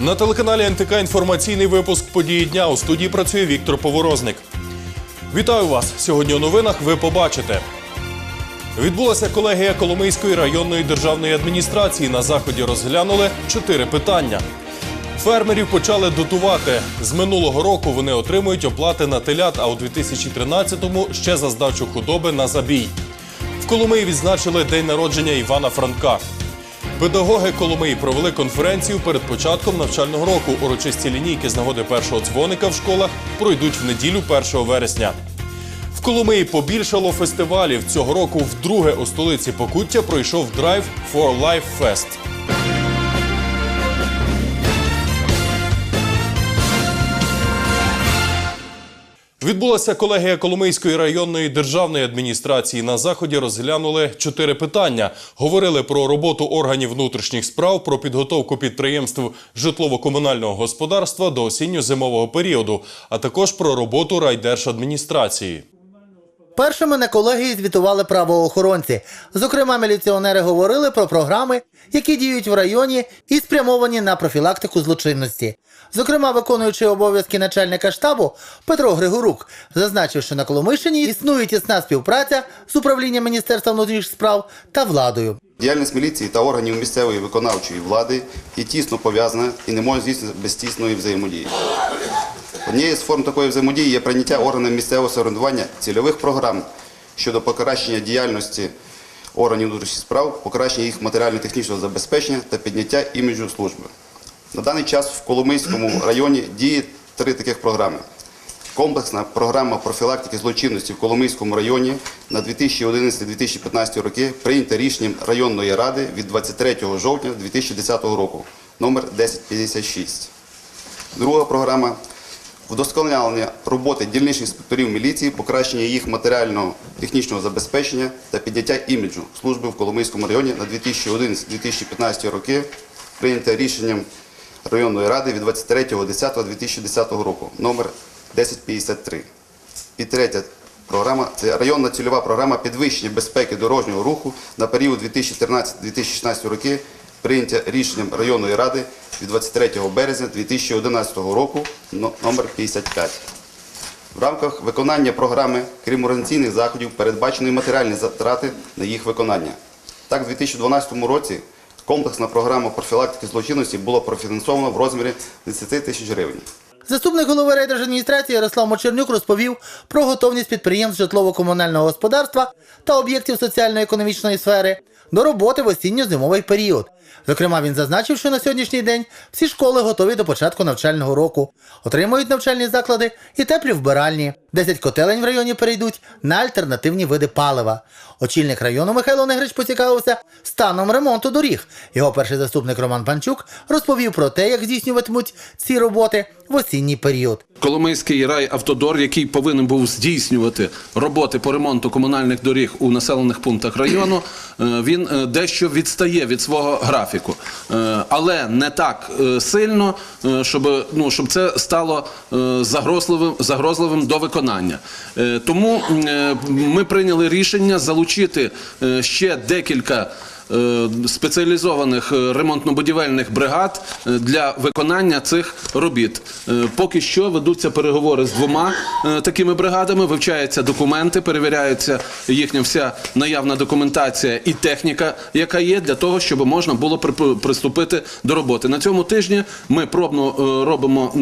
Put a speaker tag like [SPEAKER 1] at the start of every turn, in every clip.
[SPEAKER 1] На телеканалі НТК інформаційний випуск події дня у студії працює Віктор Поворозник. Вітаю вас! Сьогодні у новинах ви побачите. Відбулася колегія Коломийської районної державної адміністрації. На заході розглянули чотири питання. Фермерів почали дотувати. З минулого року вони отримують оплати на телят, а у 2013-му ще за здачу худоби на забій. В Коломиї відзначили день народження Івана Франка. Педагоги Коломиї провели конференцію перед початком навчального року. Урочисті лінійки з нагоди першого дзвоника в школах пройдуть в неділю 1 вересня. В Коломиї побільшало фестивалів. Цього року вдруге у столиці Покуття пройшов драйв for Life Fest. Відбулася колегія Коломийської районної державної адміністрації. На заході розглянули чотири питання. Говорили про роботу органів внутрішніх справ, про підготовку підприємств житлово-комунального господарства до осінньо-зимового періоду, а також про роботу райдержадміністрації.
[SPEAKER 2] Першими на колегії звітували правоохоронці. Зокрема, міліціонери говорили про програми, які діють в районі і спрямовані на профілактику злочинності. Зокрема, виконуючий обов'язки начальника штабу Петро Григорук зазначив, що на Коломийщині існує тісна співпраця з управлінням Міністерства внутрішніх справ та владою.
[SPEAKER 3] Діяльність міліції та органів місцевої виконавчої влади є тісно пов'язана і не може здійснитися без тісної взаємодії. Однією з форм такої взаємодії є прийняття органами місцевого самоврядування цільових програм щодо покращення діяльності органів внутрішніх справ, покращення їх матеріально-технічного забезпечення та підняття іміджу служби. На даний час в Коломийському районі діє три таких програми. Комплексна програма профілактики злочинності в Коломийському районі на 2011-2015 роки прийнята рішенням районної ради від 23 жовтня 2010 року номер 1056. Друга програма вдосконалення роботи дільничних інспекторів міліції, покращення їх матеріального технічного забезпечення та підняття іміджу служби в Коломийському районі на 2011-2015 роки, прийнято рішенням районної ради від 23.10.2010 року номер 1053. І третя програма це районна цільова програма підвищення безпеки дорожнього руху на період 2013-2016 роки, прийнята рішенням районної ради від 23 березня 2011 року но- номер 55. В рамках виконання програми, крім організаційних заходів, передбачені матеріальні затрати на їх виконання. Так, у 2012 році комплексна програма профілактики злочинності була профінансована в розмірі 10 тисяч гривень.
[SPEAKER 2] Заступник голови райдержадміністрації Ярослав Мочернюк розповів про готовність підприємств житлово-комунального господарства та об'єктів соціально-економічної сфери до роботи в осінньо-зимовий період. Зокрема, він зазначив, що на сьогоднішній день всі школи готові до початку навчального року, отримують навчальні заклади і теплі вбиральні. 10 котелень в районі перейдуть на альтернативні види палива. Очільник району Михайло Негрич поцікавився станом ремонту доріг. Його перший заступник Роман Панчук розповів про те, як здійснюватимуть ці роботи в осінній період.
[SPEAKER 4] Коломийський райавтодор, який повинен був здійснювати роботи по ремонту комунальних доріг у населених пунктах району, е, він е, дещо відстає від свого графіку, Е, але не так сильно, щоб ну щоб це стало загрозливим загрозливим до виконання. Е, Тому е, ми прийняли рішення залучити е, ще декілька. Е, Спеціалізованих е, ремонтно-будівельних бригад е, для виконання цих робіт. Поки що ведуться переговори з двома такими бригадами, вивчаються документи, перевіряється їхня вся наявна документація і техніка, яка є, для того, щоб можна було при- приступити до роботи. На цьому тижні ми пробно робимо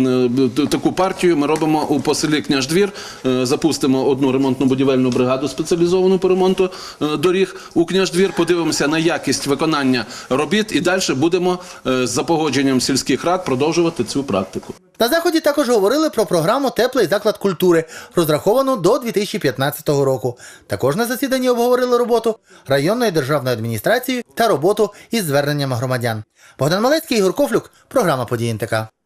[SPEAKER 4] таку партію. Ми робимо у поселі Княждвір, запустимо одну ремонтно-будівельну бригаду спеціалізовану по ремонту доріг у Княждвір. Подивимося на якість виконання робіт і далі будемо е, за погодженням сільських рад продовжувати цю практику.
[SPEAKER 2] На заході також говорили про програму Теплий заклад культури, розраховану до 2015 року. Також на засіданні обговорили роботу районної державної адміністрації та роботу із зверненнями громадян. Богдан Малецький, Ігор Кофлюк, програма «Події НТК».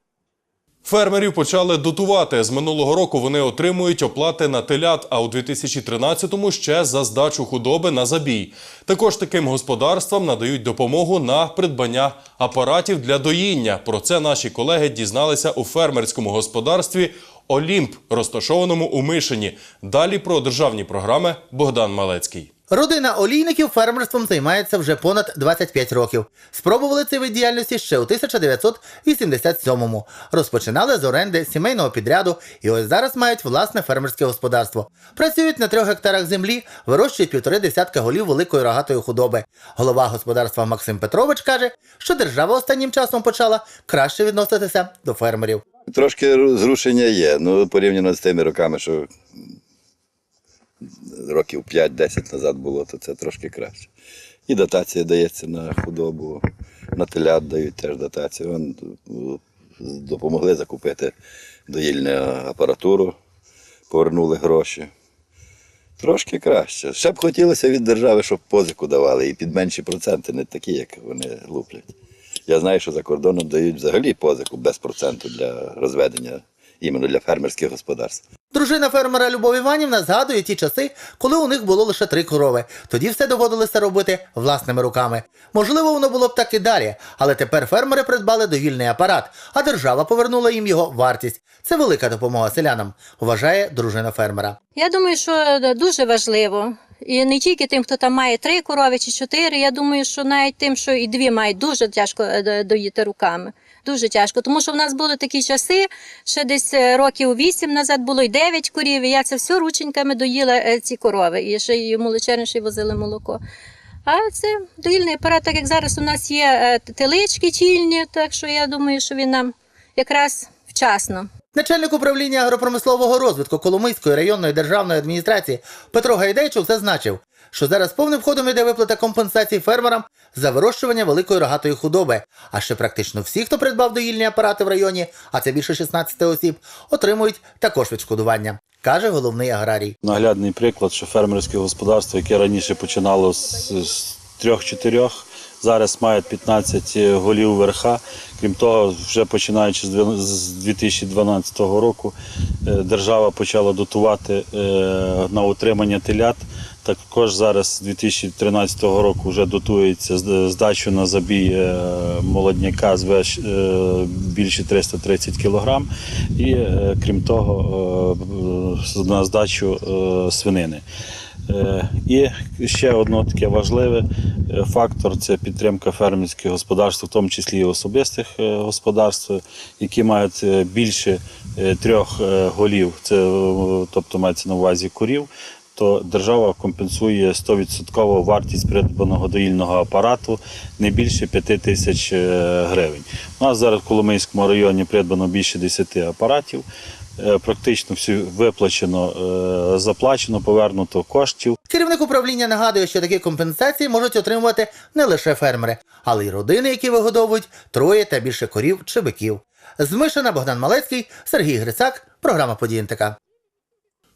[SPEAKER 1] Фермерів почали дотувати. З минулого року вони отримують оплати на телят, а у 2013-му ще за здачу худоби на забій. Також таким господарствам надають допомогу на придбання апаратів для доїння. Про це наші колеги дізналися у фермерському господарстві Олімп, розташованому у Мишині. Далі про державні програми Богдан Малецький.
[SPEAKER 2] Родина олійників фермерством займається вже понад 25 років. Спробували цей вид діяльності ще у 1987-му. Розпочинали з оренди сімейного підряду і ось зараз мають власне фермерське господарство. Працюють на трьох гектарах землі, вирощують півтори десятка голів великої рогатої худоби. Голова господарства Максим Петрович каже, що держава останнім часом почала краще відноситися до фермерів.
[SPEAKER 5] Трошки ру- зрушення є. Ну, порівняно з тими роками, що років 5-10 назад було, то це трошки краще. І дотація дається на худобу, на телят дають теж дотацію. Вон, е, допомогли закупити доїльну апаратуру, повернули гроші. Трошки краще. Ще б хотілося від держави, щоб позику давали і під менші проценти, не такі, як вони луплять. Я знаю, що за кордоном дають взагалі позику без проценту для розведення іменно для фермерських господарств.
[SPEAKER 2] Дружина фермера Любов Іванівна згадує ті часи, коли у них було лише три корови. Тоді все доводилося робити власними руками. Можливо, воно було б так і далі, але тепер фермери придбали довільний апарат, а держава повернула їм його вартість. Це велика допомога селянам, вважає дружина фермера.
[SPEAKER 6] Я думаю, що е, дуже важливо. І не тільки тим, хто там має три корови чи чотири. Я думаю, що навіть тим, що і дві мають, дуже тяжко е, доїти руками. Дуже тяжко. Тому що в нас були такі часи, ще десь е, років вісім назад було й дев'ять корів. І я це все рученьками доїла е, ці корови. І ще й молочерні возили молоко. А це доїльний апарат, так як зараз у нас є е, телички тільні, так що я думаю, що він нам якраз вчасно.
[SPEAKER 2] Начальник управління агропромислового розвитку Коломийської районної державної адміністрації Петро Гайдейчук зазначив, що зараз повним ходом йде виплата компенсацій фермерам за вирощування великої рогатої худоби. А ще практично всі, хто придбав доїльні апарати в районі, а це більше 16 осіб, отримують також відшкодування, каже головний аграрій.
[SPEAKER 7] наглядний приклад, що фермерське господарство, яке раніше починало з, трьох-чотирьох, зараз має 15 голів верха. Крім того, вже починаючи з 2012 року, е, держава почала дотувати е, на утримання телят. Також зараз з 2013 року вже дотується здачу на забій е, молодняка з е, більше 330 кг. І е, крім того, е, на здачу е, свинини. Е, І ще одне таке важливе е, фактор це підтримка фермерських господарств, в тому числі і особистих е, господарств, які мають е, більше трьох голів, це тобто мається на увазі курів. То держава компенсує 100% вартість придбаного доїльного апарату не більше 5 тисяч гривень. У нас зараз в Коломийському районі придбано більше 10 апаратів. Е, Практично все виплачено, е, заплачено, повернуто коштів.
[SPEAKER 2] Керівник управління нагадує, що такі компенсації можуть отримувати не лише фермери, але й родини, які вигодовують троє та більше корів чи биків. З Мишина Богдан Малецький, Сергій Грицак, програма «Події НТК».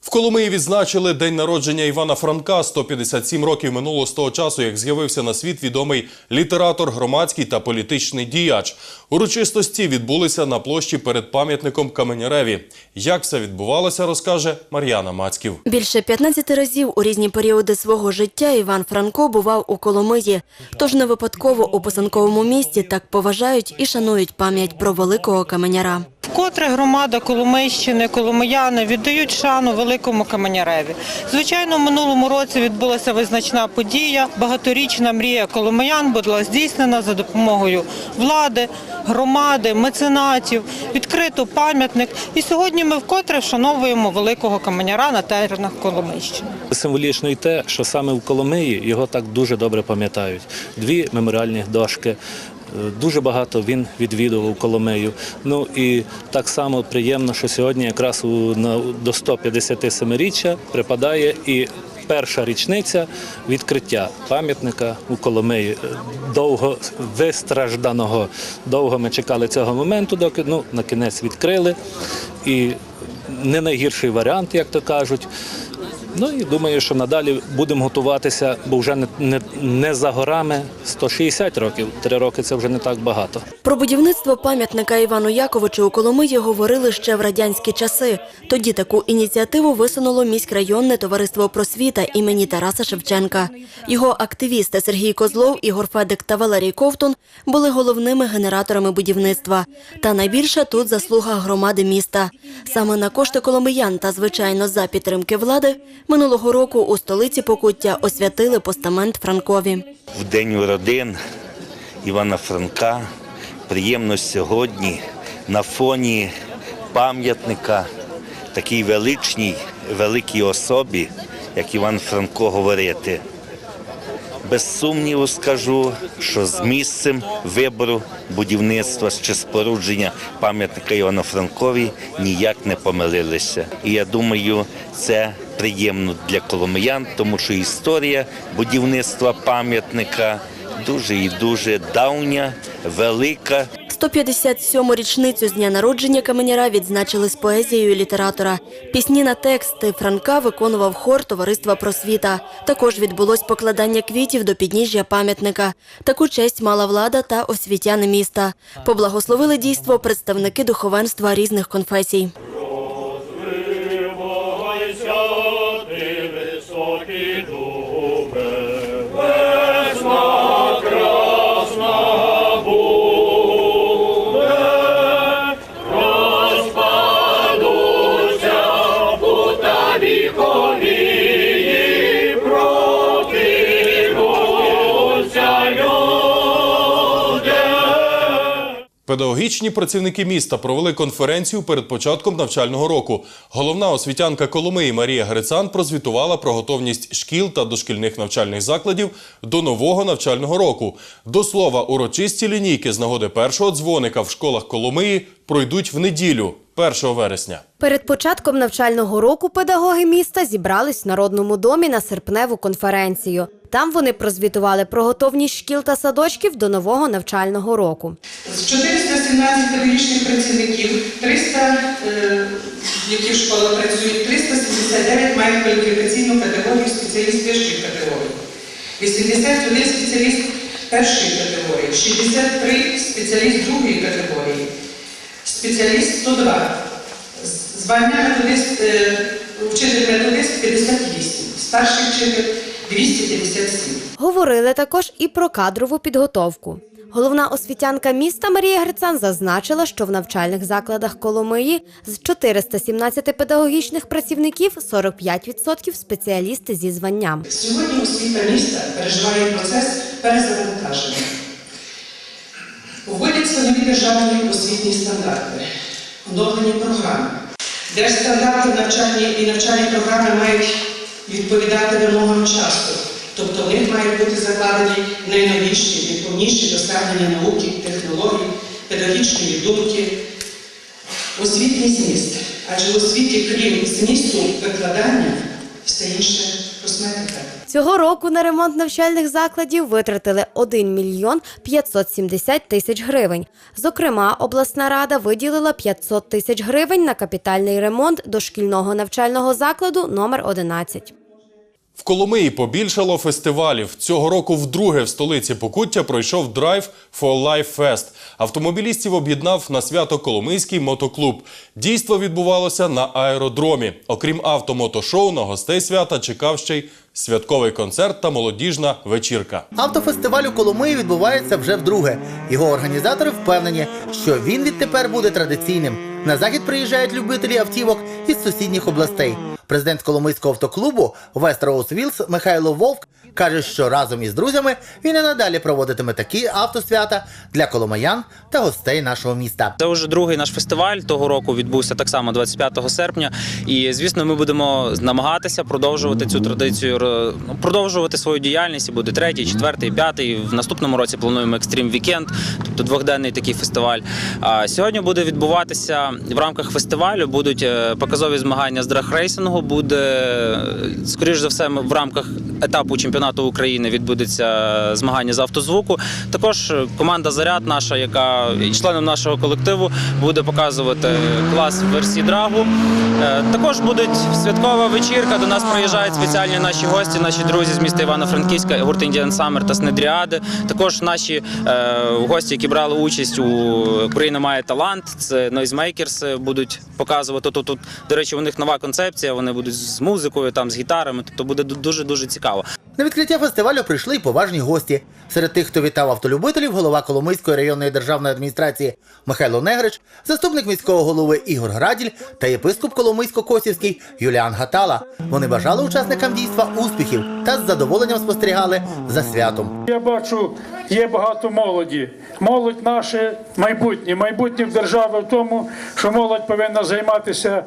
[SPEAKER 1] В Коломиї відзначили день народження Івана Франка. 157 років минуло з того часу, як з'явився на світ відомий літератор, громадський та політичний діяч. Урочистості відбулися на площі перед пам'ятником Каменяреві. Як все відбувалося, розкаже Мар'яна Мацьків.
[SPEAKER 8] Більше 15 разів у різні періоди свого життя Іван Франко бував у Коломиї. Тож не випадково у писанковому місті так поважають і шанують пам'ять про великого каменяра.
[SPEAKER 9] Вкотре громада Коломийщини, коломияни віддають шану великому каменяреві. Звичайно, в минулому році відбулася визначна подія. Багаторічна мрія коломиян була здійснена за допомогою влади, громади, меценатів. Відкрито пам'ятник. І сьогодні ми вкотре вшановуємо великого каменяра на теренах Коломийщини.
[SPEAKER 10] Символічно й те, що саме в Коломиї його так дуже добре пам'ятають. Дві меморіальні дошки. Е, Дуже багато він відвідував Коломию. Ну і так само приємно, що сьогодні якраз до 157-річчя припадає і перша річниця відкриття пам'ятника у Коломиї. Е, Довго вистражданого. Довго ми чекали цього моменту, доки ну, на кінець відкрили. І не найгірший варіант, як то кажуть. Ну і думаю, що надалі будемо готуватися, бо вже не, не, не за горами 160 років. Три роки це вже не так багато.
[SPEAKER 8] Про будівництво пам'ятника Івану Яковичу у Коломиї говорили ще в радянські часи. Тоді таку ініціативу висунуло міськрайонне товариство просвіта імені Тараса Шевченка. Його активісти Сергій Козлов, Ігор Федик та Валерій Ковтун були головними генераторами будівництва. Та найбільша тут заслуга громади міста. Саме на кошти коломиян та, звичайно, за підтримки влади Минулого року у столиці Покуття освятили постамент Франкові.
[SPEAKER 11] в день родин Івана Франка. Приємно сьогодні на фоні пам'ятника такій величній, великій особі, як Іван Франко, говорити. Без сумніву скажу, що з місцем вибору будівництва чи спорудження пам'ятника Івану Франкові ніяк не помилилися. І я думаю, це приємно для коломиян, тому що історія будівництва пам'ятника дуже і дуже давня, велика.
[SPEAKER 8] 157-му річницю з дня народження Каменяра відзначили з поезією літератора. Пісні на тексти Франка виконував хор Товариства Просвіта. Також відбулось покладання квітів до підніжжя пам'ятника. Таку честь мала влада та освітяни міста. Поблагословили дійство представники духовенства різних конфесій.
[SPEAKER 1] Педагогічні працівники міста провели конференцію перед початком навчального року. Головна освітянка Коломиї Марія Грицан прозвітувала про готовність шкіл та дошкільних навчальних закладів до нового навчального року. До слова, урочисті лінійки з нагоди першого дзвоника в школах Коломиї пройдуть в неділю, 1 вересня.
[SPEAKER 12] Перед початком навчального року педагоги міста зібрались в Народному домі на серпневу конференцію. Там вони прозвітували про готовність шкіл та садочків до нового навчального року.
[SPEAKER 13] З 417 педагогічних працівників, 300, е, які в школах працюють, 379 мають кваліфікаційну категорію спеціаліст першої категорії, 81 спеціаліст першої категорії, 63 спеціаліст другої категорії, спеціаліст 102, звання методист, е, вчитель-методист 58, старший вчитель 257.
[SPEAKER 12] Говорили також і про кадрову підготовку. Головна освітянка міста Марія Грицан зазначила, що в навчальних закладах Коломиї з 417 педагогічних працівників 45% спеціалісти зі званням.
[SPEAKER 13] Сьогодні освіта міста переживає процес перезавантаження. Вводяться нові державні освітні стандарти, оновлені програми. Держстандарти навчальні і навчальні програми мають відповідати вимогам часу, тобто в них мають бути закладені найновіші, найповніші досягнення науки, технологій, педагогічної думки, освітній зміст. Адже в освіті, крім змісту викладання, все інше косметика.
[SPEAKER 12] Цього року на ремонт навчальних закладів витратили 1 мільйон 570 тисяч гривень. Зокрема, обласна рада виділила 500 тисяч гривень на капітальний ремонт дошкільного навчального закладу номер 11.
[SPEAKER 1] В Коломиї побільшало фестивалів. Цього року вдруге в столиці Покуття пройшов Drive for Life Fest. Автомобілістів об'єднав на свято Коломийський мотоклуб. Дійство відбувалося на аеродромі. Окрім автомотошоу, на гостей свята чекав ще й святковий концерт та молодіжна вечірка.
[SPEAKER 2] Автофестиваль у Коломиї відбувається вже вдруге. Його організатори впевнені, що він відтепер буде традиційним. На захід приїжджають любителі автівок із сусідніх областей. Президент Коломийського автоклубу West Вілс Михайло Вовк каже, що разом із друзями він і надалі проводитиме такі автосвята для коломиян та гостей нашого міста.
[SPEAKER 14] Це вже другий наш фестиваль того року відбувся так само 25 серпня. І звісно, ми будемо намагатися продовжувати цю традицію, ну, продовжувати свою діяльність. І буде третій, четвертий, п'ятий. В наступному році плануємо екстрім вікенд, тобто двохденний такий фестиваль. А сьогодні буде відбуватися в рамках фестивалю. Будуть е, показові змагання з драгрейсингу. Буде скоріш за все, в рамках етапу чемпіонату України відбудеться змагання з автозвуку. Також команда Заряд, наша, яка членом нашого колективу, буде показувати клас версії драгу. Е, Також буде святкова вечірка. До нас приїжджають спеціальні наші гості, наші друзі з міста Івано-Франківська, гурт Indian Summer та Снедріади. Також наші е, гості, які брали участь у Україна має талант. Це нойзмейкерс будуть показувати. Тут, тут, до речі, у них нова концепція. Вони будуть з музикою, там з гітарами. Тобто буде дуже дуже цікаво.
[SPEAKER 2] На відкриття фестивалю прийшли й поважні гості. Серед тих, хто вітав автолюбителів, голова Коломийської районної державної адміністрації Михайло Негрич, заступник міського голови Ігор Граділь та єпископ Коломийсько-Косівський Юліан Гатала. Вони бажали учасникам дійства успіхів та з задоволенням спостерігали за святом.
[SPEAKER 15] Я бачу, є багато молоді. Молодь наше майбутнє. Майбутнє держави в тому, що молодь повинна займатися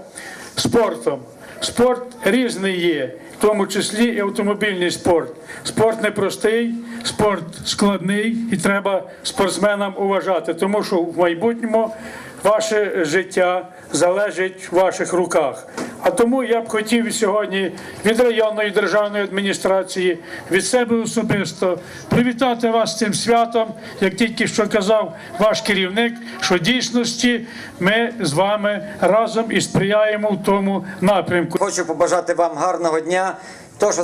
[SPEAKER 15] спортом. Спорт різний є, тому числі і автомобільний спорт. Спорт непростий, спорт складний і треба спортсменам уважати, тому що в майбутньому ваше життя залежить в ваших руках. А тому я б хотів сьогодні від районної державної адміністрації, від себе особисто привітати вас цим святом, як тільки що казав ваш керівник, що дійсності ми з вами разом і сприяємо в тому напрямку.
[SPEAKER 16] Хочу побажати вам гарного дня. То, що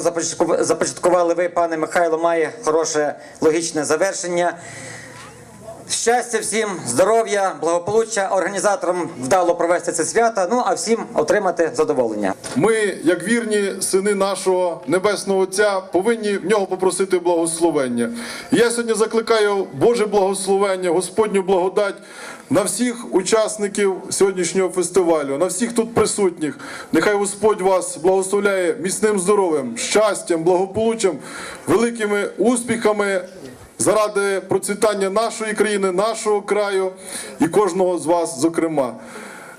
[SPEAKER 16] започаткували ви, пане Михайло, має хороше логічне завершення. Щастя всім, здоров'я, благополуччя, організаторам вдало провести це свято, ну а всім отримати задоволення.
[SPEAKER 17] Ми, як вірні сини нашого небесного Отця, повинні в нього попросити благословення. Я сьогодні закликаю Боже благословення, Господню благодать на всіх учасників сьогоднішнього фестивалю, на всіх тут присутніх. Нехай Господь вас благословляє міцним здоров'ям, щастям, благополуччям, великими успіхами. Заради процвітання нашої країни, нашого краю і кожного з вас, зокрема.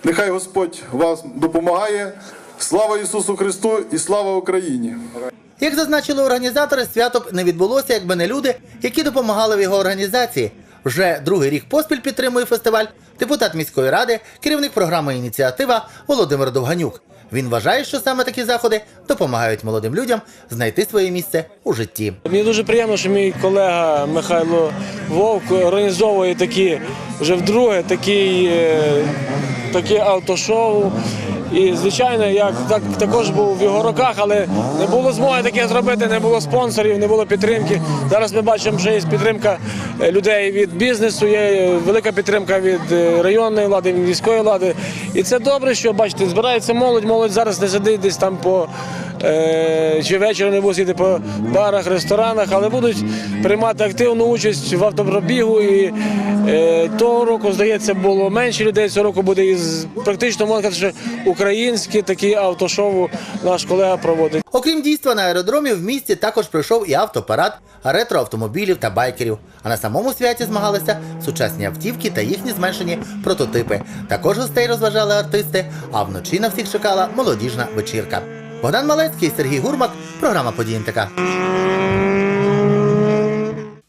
[SPEAKER 17] Нехай Господь вас допомагає. Слава Ісусу Христу і слава Україні!
[SPEAKER 2] Як зазначили організатори, свято б не відбулося, якби не люди, які допомагали в його організації. Вже другий рік поспіль підтримує фестиваль депутат міської ради, керівник програми Ініціатива Володимир Довганюк. Він вважає, що саме такі заходи допомагають молодим людям знайти своє місце у житті.
[SPEAKER 18] Мені дуже приємно, що мій колега Михайло Вовк організовує такі вже вдруге такі, е, такі автошоу. І звичайно, я так також був в його руках, але не було змоги таке зробити, не було спонсорів, не було підтримки. Зараз ми бачимо, що є підтримка е, людей від бізнесу, є велика підтримка від е, районної влади, від міської влади. І це добре, що бачите, збирається молодь. Молодь зараз не сидить десь там по е, чи ввечері не будуть сидіти по барах, ресторанах, але будуть приймати активну участь в автопробігу. І е, того року, здається, було менше людей. Цього року буде із практично можна сказати, що українське такі автошоу наш колега проводить.
[SPEAKER 2] Окрім дійства на аеродромі, в місті також прийшов і автопарад ретроавтомобілів та байкерів. А на самому святі змагалися сучасні автівки та їхні зменшені прототипи. Також гостей розважали артисти, а вночі на всіх чекала молодіжна вечірка. Богдан Малецький, Сергій Гурмак, програма «Події НТК».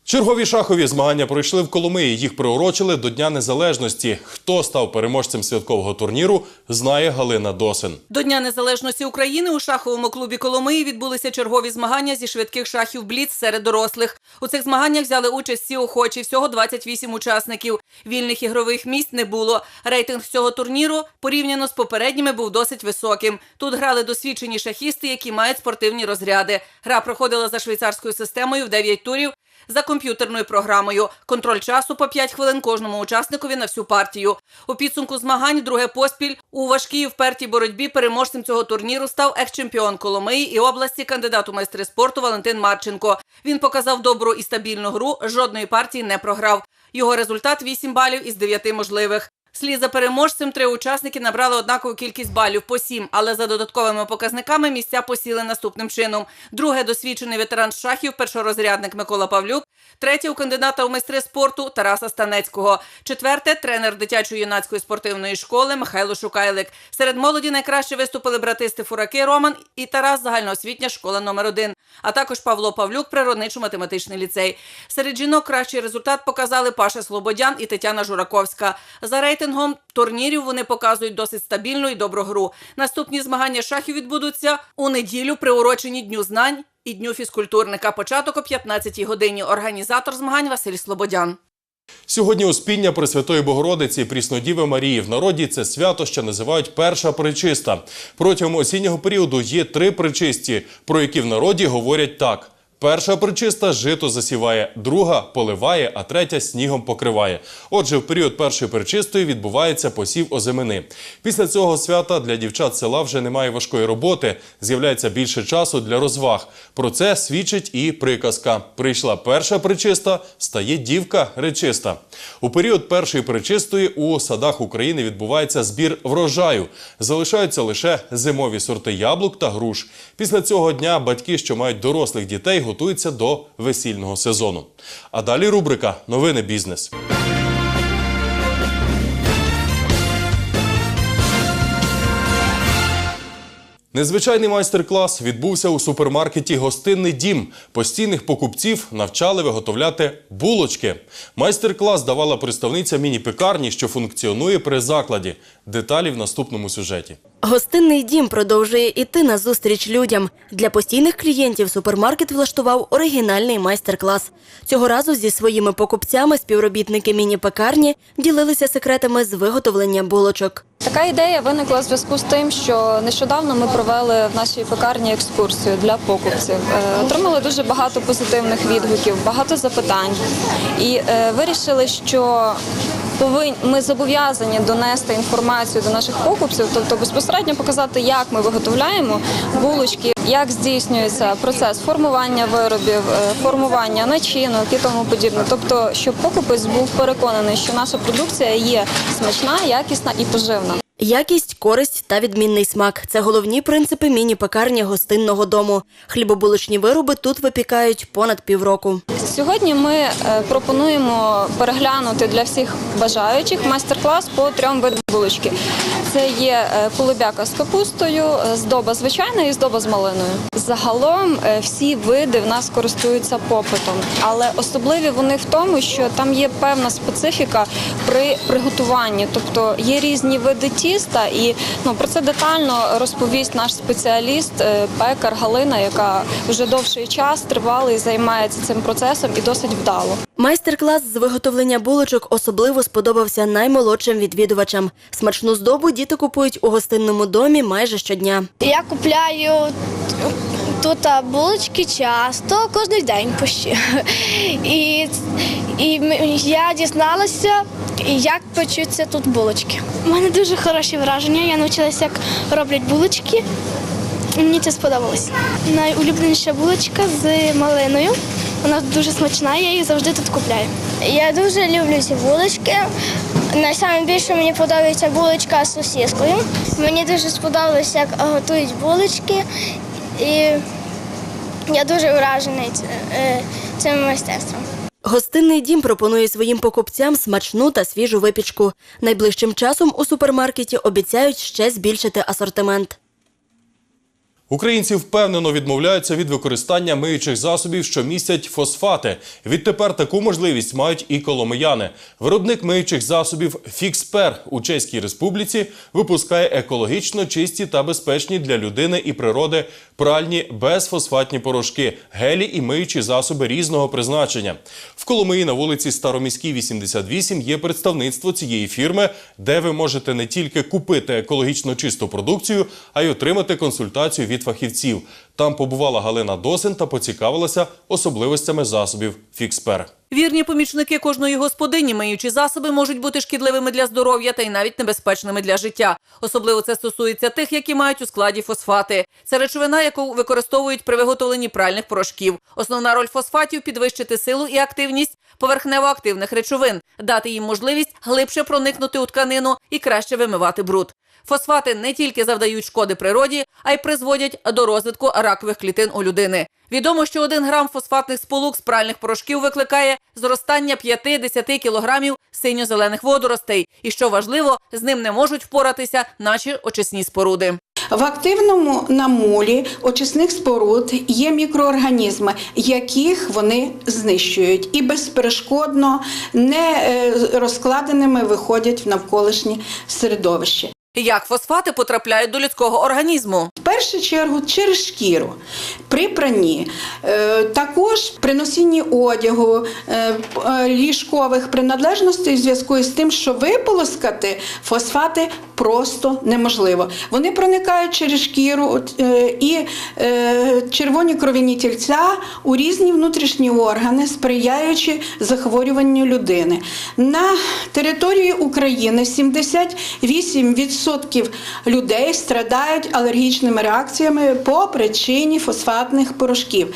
[SPEAKER 1] Чергові шахові змагання пройшли в Коломиї. Їх приурочили до Дня Незалежності. Хто став переможцем святкового турніру, знає Галина Досин.
[SPEAKER 19] До Дня Незалежності України у шаховому клубі Коломиї відбулися чергові змагання зі швидких шахів Бліц серед дорослих. У цих змаганнях взяли участь всі охочі, всього 28 учасників. Вільних ігрових місць не було. Рейтинг цього турніру порівняно з попередніми був досить високим. Тут грали досвідчені шахісти, які мають спортивні розряди. Гра проходила за швейцарською системою в 9 турів за комп'ютерною програмою. Контроль часу по 5 хвилин кожному учасникові на всю партію. У підсумку змагань друге поспіль у важкій і впертій боротьбі переможцем цього турніру став екс-чемпіон Коломиї і області кандидат у майстри спорту Валентин Марченко. Він показав добру і стабільну гру, жодної партії не програв. Його результат 8 балів із 9 можливих. Слід за переможцем три учасники набрали однакову кількість балів по сім, але за додатковими показниками місця посіли наступним чином. Друге досвідчений ветеран шахів, першорозрядник Микола Павлюк. Третє у кандидата у майстри спорту Тараса Станецького. Четверте тренер дитячої юнацької спортивної школи Михайло Шукайлик. Серед молоді найкраще виступили брати Стефураки Роман і Тарас загальноосвітня школа номер 1 а також Павло Павлюк, природничо-математичний ліцей. Серед жінок кращий результат показали Паша Слободян і Тетяна Жураковська. За рейтингом турнірів вони показують досить стабільну і добру гру. Наступні змагання шахів відбудуться у неділю, приурочені Дню знань і Дню фізкультурника. Початок о 15-й годині. Організатор змагань Василь Слободян.
[SPEAKER 1] Сьогодні Успіння Пресвятої Богородиці Пріснодіви Марії в народі це свято, що називають перша причиста. Протягом осіннього періоду є три причисті, про які в народі говорять так: Перша причиста жито засіває, друга поливає, а третя снігом покриває. Отже, в період першої причистої відбувається посів озимини. Після цього свята для дівчат села вже немає важкої роботи, з'являється більше часу для розваг. Про це свідчить і приказка. Прийшла перша причиста, стає дівка речиста. У період першої причистої у садах України відбувається збір врожаю. Залишаються лише зимові сорти яблук та груш. Після цього дня батьки, що мають дорослих дітей, готуються до весільного сезону. А далі рубрика Новини бізнес. Незвичайний майстер-клас відбувся у супермаркеті Гостинний дім. Постійних покупців навчали виготовляти булочки. Майстер-клас давала представниця міні-пекарні, що функціонує при закладі. Деталі в наступному сюжеті.
[SPEAKER 8] Гостинний дім продовжує іти на зустріч людям. Для постійних клієнтів супермаркет влаштував оригінальний майстер-клас. Цього разу зі своїми покупцями співробітники міні-пекарні ділилися секретами з виготовлення булочок.
[SPEAKER 20] Така ідея виникла в зв'язку з тим, що нещодавно ми провели в нашій пекарні екскурсію для покупців. Е, Отримали дуже багато позитивних відгуків, багато запитань і е, вирішили, що ми зобов'язані донести інформацію до наших покупців, тобто безпосередньо показати, як ми виготовляємо булочки, як здійснюється процес формування виробів, е, формування начинок і тому подібне. Тобто, щоб покупець був переконаний, що наша продукція є смачна, якісна і поживна.
[SPEAKER 8] Якість, користь та відмінний смак це головні принципи міні-пекарні гостинного дому. Хлібобулочні вироби тут випікають понад півроку.
[SPEAKER 20] Сьогодні ми е, пропонуємо переглянути для всіх бажаючих майстер-клас по трьом видам булочки. Це є е, полубяка з капустою, е, здоба звичайна і здоба з малиною. Загалом всі види в нас користуються попитом, але особливі вони в тому, що там є певна специфіка при приготуванні, тобто є різні види тіста, і ну про це детально розповість наш спеціаліст, е, пекар Галина, яка вже довший час тривалий займається цим процесом і досить вдало.
[SPEAKER 8] Майстер-клас з виготовлення булочок особливо сподобався наймолодшим відвідувачам. Смачну здобу діти купують у гостинному домі майже щодня.
[SPEAKER 21] Я купляю тут булочки часто, кожен день почти. І, і я дізналася, як печуться тут булочки. У мене дуже хороші враження. Я навчилася, як роблять булочки. Мені це сподобалось. Найулюбленіша булочка з малиною. Вона дуже смачна, я її завжди тут купляю. Я дуже люблю ці булочки. Найбільше мені подобається булочка з сосискою. Мені дуже сподобалося, як готують булочки. І я дуже вражений е, цим мистецтвом.
[SPEAKER 8] Гостинний дім пропонує своїм покупцям смачну та свіжу випічку. Найближчим часом у супермаркеті обіцяють ще збільшити асортимент.
[SPEAKER 1] Українці впевнено відмовляються від використання миючих засобів, що містять фосфати. Відтепер таку можливість мають і коломияни. Виробник миючих засобів Фікспер у Чеській Республіці випускає екологічно чисті та безпечні для людини і природи пральні безфосфатні порошки, гелі і миючі засоби різного призначення. В Коломиї на вулиці Староміській, 88 є представництво цієї фірми, де ви можете не тільки купити екологічно чисту продукцію, а й отримати консультацію від фахівців. Там побувала Галина Досин та поцікавилася особливостями засобів Фікспер.
[SPEAKER 19] Вірні помічники кожної господині миючі засоби можуть бути шкідливими для здоров'я та й навіть небезпечними для життя. Особливо це стосується тих, які мають у складі фосфати. Це речовина, яку використовують при виготовленні пральних порошків. Основна роль фосфатів підвищити силу і активність поверхнево-активних речовин, дати їм можливість глибше проникнути у тканину і краще вимивати бруд. Фосфати не тільки завдають шкоди природі, а й призводять до розвитку ракових клітин у людини. Відомо, що один грам фосфатних сполук з пральних порошків викликає зростання 5-10 кілограмів синьо-зелених водоростей. І що важливо, з ним не можуть впоратися наші очисні споруди.
[SPEAKER 22] В активному намолі очисних споруд є мікроорганізми, яких вони знищують, і безперешкодно не е, розкладеними виходять в навколишнє середовище.
[SPEAKER 19] Як фосфати потрапляють до людського організму?
[SPEAKER 22] В першу чергу через шкіру при пранні, е, також при носінні одягу, е, е, ліжкових приналежностей в зв'язку з тим, що виполоскати фосфати просто неможливо. Вони проникають через шкіру і червоні кров'яні тільця у різні внутрішні органи, сприяючи захворюванню людини. На території України 78% людей страдають алергічними реакціями по причині фосфатних порошків.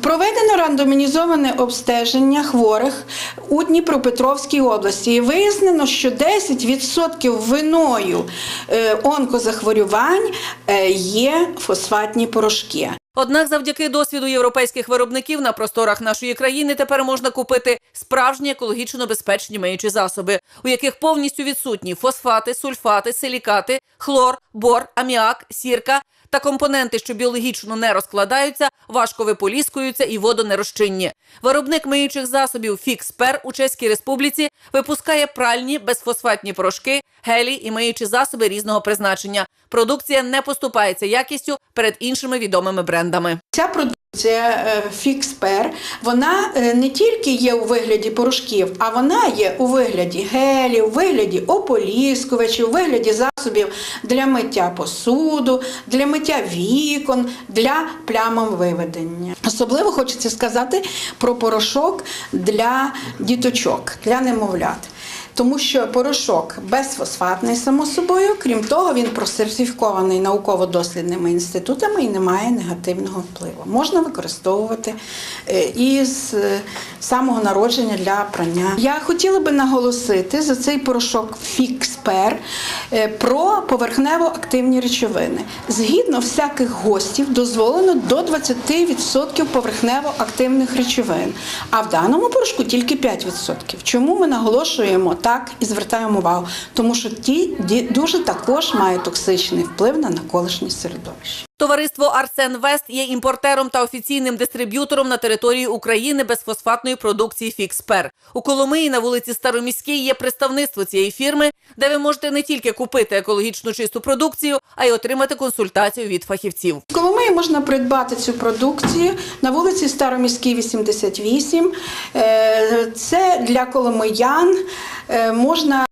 [SPEAKER 22] Проведено рандомізоване обстеження хворих у Дніпропетровській області. І вияснено, що 10% виною е, онкозахворювань е, є фосфатні порошки.
[SPEAKER 19] Однак, завдяки досвіду європейських виробників на просторах нашої країни тепер можна купити справжні екологічно безпечні миючі засоби, у яких повністю відсутні фосфати, сульфати, силікати, хлор, бор, аміак, сірка та компоненти, що біологічно не розкладаються, важко виполіскуються і водонерозчинні. Виробник миючих засобів Фікспер у Чеській Республіці випускає пральні безфосфатні порошки, гелі і миючі засоби різного призначення. Продукція не поступається якістю перед іншими відомими брендами.
[SPEAKER 22] Ця продукція Фікспер, вона е, не тільки є у вигляді порошків, а вона є у вигляді гелів, у вигляді ополіскувачів, у вигляді засобів для миття посуду, для миття вікон, для плямовиведення. Особливо хочеться сказати про порошок для діточок, для немовлят. Тому що порошок безфосфатний, само собою, крім того, він просертифікований науково-дослідними інститутами і не має негативного впливу. Можна використовувати е, із е, самого народження для прання. Я хотіла би наголосити за цей порошок Фікспер е, про поверхнево-активні речовини. Згідно всяких гостів, дозволено до 20% поверхнево-активних речовин, а в даному порошку тільки 5%. Чому ми наголошуємо так і звертаємо увагу? Тому що ті дуже також мають токсичний вплив на навколишнє середовище.
[SPEAKER 19] Товариство Арсен Вест є імпортером та офіційним дистриб'ютором на території України безфосфатної продукції Фікспер. У Коломиї на вулиці Староміській є представництво цієї фірми, де ви можете не тільки купити екологічно чисту продукцію, а й отримати консультацію від фахівців.
[SPEAKER 22] В Коломиї можна придбати цю продукцію на вулиці Староміській, 88. Е, Це для коломиян е, можна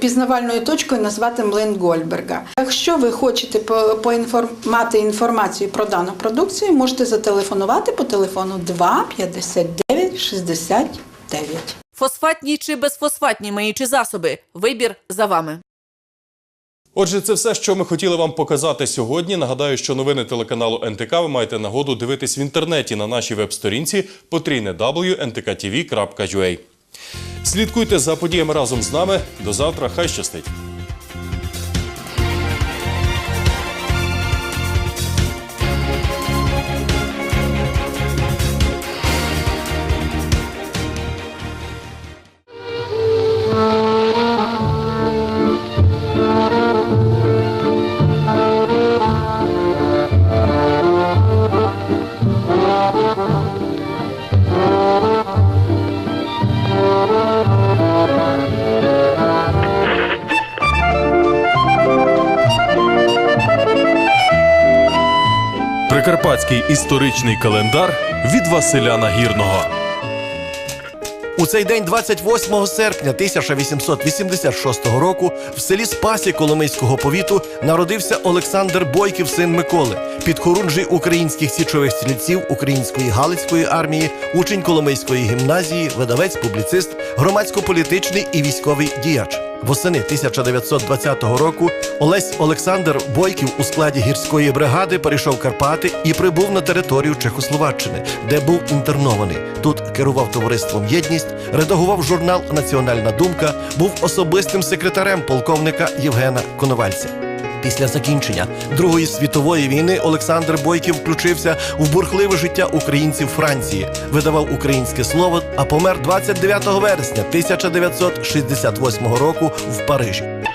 [SPEAKER 22] пізнавальною точкою назвати млин Гольберга. Якщо ви хочете по- поінформ- мати інформацію про дану продукцію, можете зателефонувати по телефону 2 59 69.
[SPEAKER 19] Фосфатні чи безфосфатні миючі засоби. Вибір за вами.
[SPEAKER 1] Отже, це все, що ми хотіли вам показати сьогодні. Нагадаю, що новини телеканалу НТК ви маєте нагоду дивитись в інтернеті на нашій веб-сторінці potrійне.ntktv.ua. Слідкуйте за подіями разом з нами. До завтра. Хай щастить! Історичний календар від Василя Нагірного.
[SPEAKER 23] У цей день, 28 серпня 1886 року, в селі Спасі Коломийського повіту народився Олександр Бойків, син Миколи, підхорунжий українських січових стрільців Української Галицької армії, учень Коломийської гімназії, видавець, публіцист, громадсько-політичний і військовий діяч. Восени 1920 року Олесь Олександр Бойків у складі гірської бригади перейшов Карпати і прибув на територію Чехословаччини, де був інтернований. Тут керував товариством Єдність, редагував журнал Національна думка, був особистим секретарем полковника Євгена Коновальця. Після закінчення Другої світової війни Олександр Бойків включився в бурхливе життя українців Франції, видавав українське слово, а помер 29 вересня 1968 року в Парижі.